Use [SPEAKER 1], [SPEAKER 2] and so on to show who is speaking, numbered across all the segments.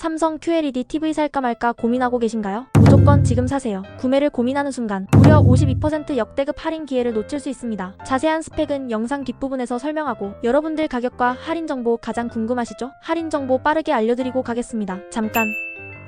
[SPEAKER 1] 삼성 QLED TV 살까 말까 고민하고 계신가요? 무조건 지금 사세요. 구매를 고민하는 순간 무려 52% 역대급 할인 기회를 놓칠 수 있습니다. 자세한 스펙은 영상 뒷부분에서 설명하고 여러분들 가격과 할인 정보 가장 궁금하시죠? 할인 정보 빠르게 알려드리고 가겠습니다. 잠깐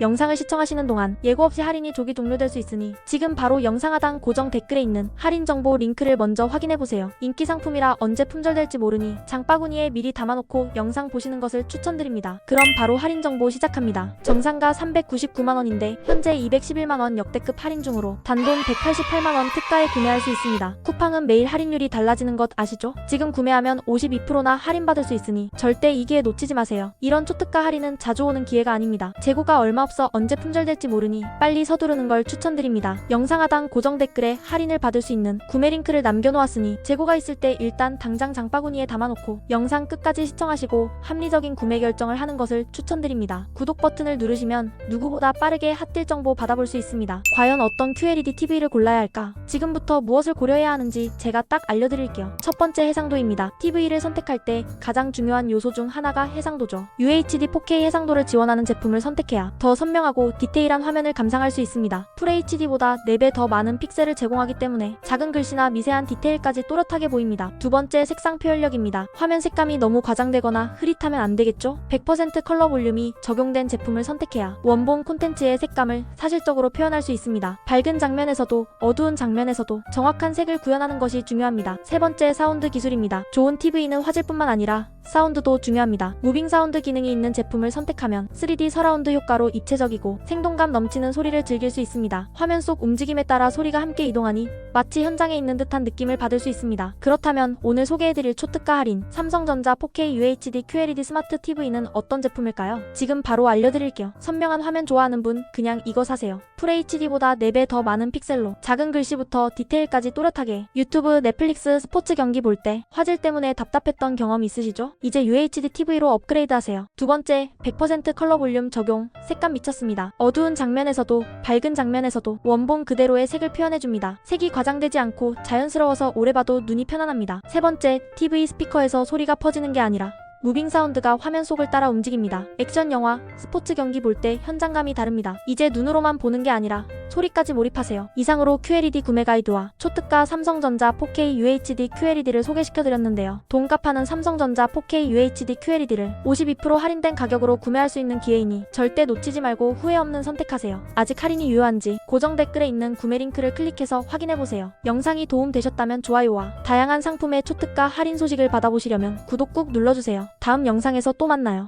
[SPEAKER 1] 영상을 시청하시는 동안 예고 없이 할인이 조기 종료될 수 있으니 지금 바로 영상 하단 고정 댓글에 있는 할인 정보 링크를 먼저 확인해 보세요. 인기 상품이라 언제 품절될지 모르니 장바구니에 미리 담아놓고 영상 보시는 것을 추천드립니다. 그럼 바로 할인 정보 시작합니다. 정상가 399만 원인데 현재 211만 원 역대급 할인 중으로 단돈 188만 원 특가에 구매할 수 있습니다. 쿠팡은 매일 할인율이 달라지는 것 아시죠? 지금 구매하면 52%나 할인받을 수 있으니 절대 이 기회 놓치지 마세요. 이런 초특가 할인은 자주 오는 기회가 아닙니다. 재고가 얼마 없어 언제 품절될지 모르니 빨리 서두르는 걸 추천드립니다. 영상 하단 고정 댓글에 할인을 받을 수 있는 구매 링크를 남겨놓았으니 재고가 있을 때 일단 당장 장바구니에 담아놓고 영상 끝까지 시청하시고 합리적인 구매 결정을 하는 것을 추천드립니다. 구독 버튼을 누르시면 누구보다 빠르게 핫딜 정보 받아볼 수 있습니다. 과연 어떤 QLED TV를 골라야 할까? 지금부터 무엇을 고려해야 하는지 제가 딱 알려드릴게요. 첫 번째 해상도입니다. TV를 선택할 때 가장 중요한 요소 중 하나가 해상도죠. UHD 4K 해상도를 지원하는 제품을 선택해야 더 선명하고 디테일한 화면을 감상할 수 있습니다. FHD보다 4배 더 많은 픽셀을 제공하기 때문에 작은 글씨나 미세한 디테일까지 또렷하게 보입니다. 두 번째 색상 표현력입니다. 화면 색감이 너무 과장되거나 흐릿하면 안 되겠죠? 100% 컬러 볼륨이 적용된 제품을 선택해야 원본 콘텐츠의 색감을 사실적으로 표현할 수 있습니다. 밝은 장면에서도 어두운 장면에서도 정확한 색을 구현하는 것이 중요합니다. 세 번째 사운드 기술입니다. 좋은 TV는 화질뿐만 아니라 사운드도 중요합니다. 무빙 사운드 기능이 있는 제품을 선택하면 3D 서라운드 효과로 입체적이고 생동감 넘치는 소리를 즐길 수 있습니다. 화면 속 움직임에 따라 소리가 함께 이동하니 마치 현장에 있는 듯한 느낌을 받을 수 있습니다. 그렇다면 오늘 소개해드릴 초특가 할인 삼성전자 4K UHD QLED 스마트 TV는 어떤 제품일까요? 지금 바로 알려드릴게요. 선명한 화면 좋아하는 분 그냥 이거 사세요. FHD보다 4배 더 많은 픽셀로 작은 글씨부터 디테일까지 또렷하게 유튜브, 넷플릭스, 스포츠 경기 볼 때 화질 때문에 답답했던 경험 있으시죠? 이제 UHD TV로 업그레이드 하세요. 두 번째, 100% 컬러 볼륨 적용, 색감 미쳤습니다. 어두운 장면에서도 밝은 장면에서도 원본 그대로의 색을 표현해줍니다. 색이 과장되지 않고 자연스러워서 오래 봐도 눈이 편안합니다. 세 번째, TV 스피커에서 소리가 퍼지는 게 아니라 무빙 사운드가 화면 속을 따라 움직입니다. 액션 영화, 스포츠 경기 볼 때 현장감이 다릅니다. 이제 눈으로만 보는 게 아니라 소리까지 몰입하세요. 이상으로 QLED 구매 가이드와 초특가 삼성전자 4K UHD QLED를 소개시켜드렸는데요. 돈값하는 삼성전자 4K UHD QLED를 52% 할인된 가격으로 구매할 수 있는 기회이니 절대 놓치지 말고 후회 없는 선택하세요. 아직 할인이 유효한지 고정 댓글에 있는 구매 링크를 클릭해서 확인해보세요. 영상이 도움되셨다면 좋아요와 다양한 상품의 초특가 할인 소식을 받아보시려면 구독 꾹 눌러주세요. 다음 영상에서 또 만나요.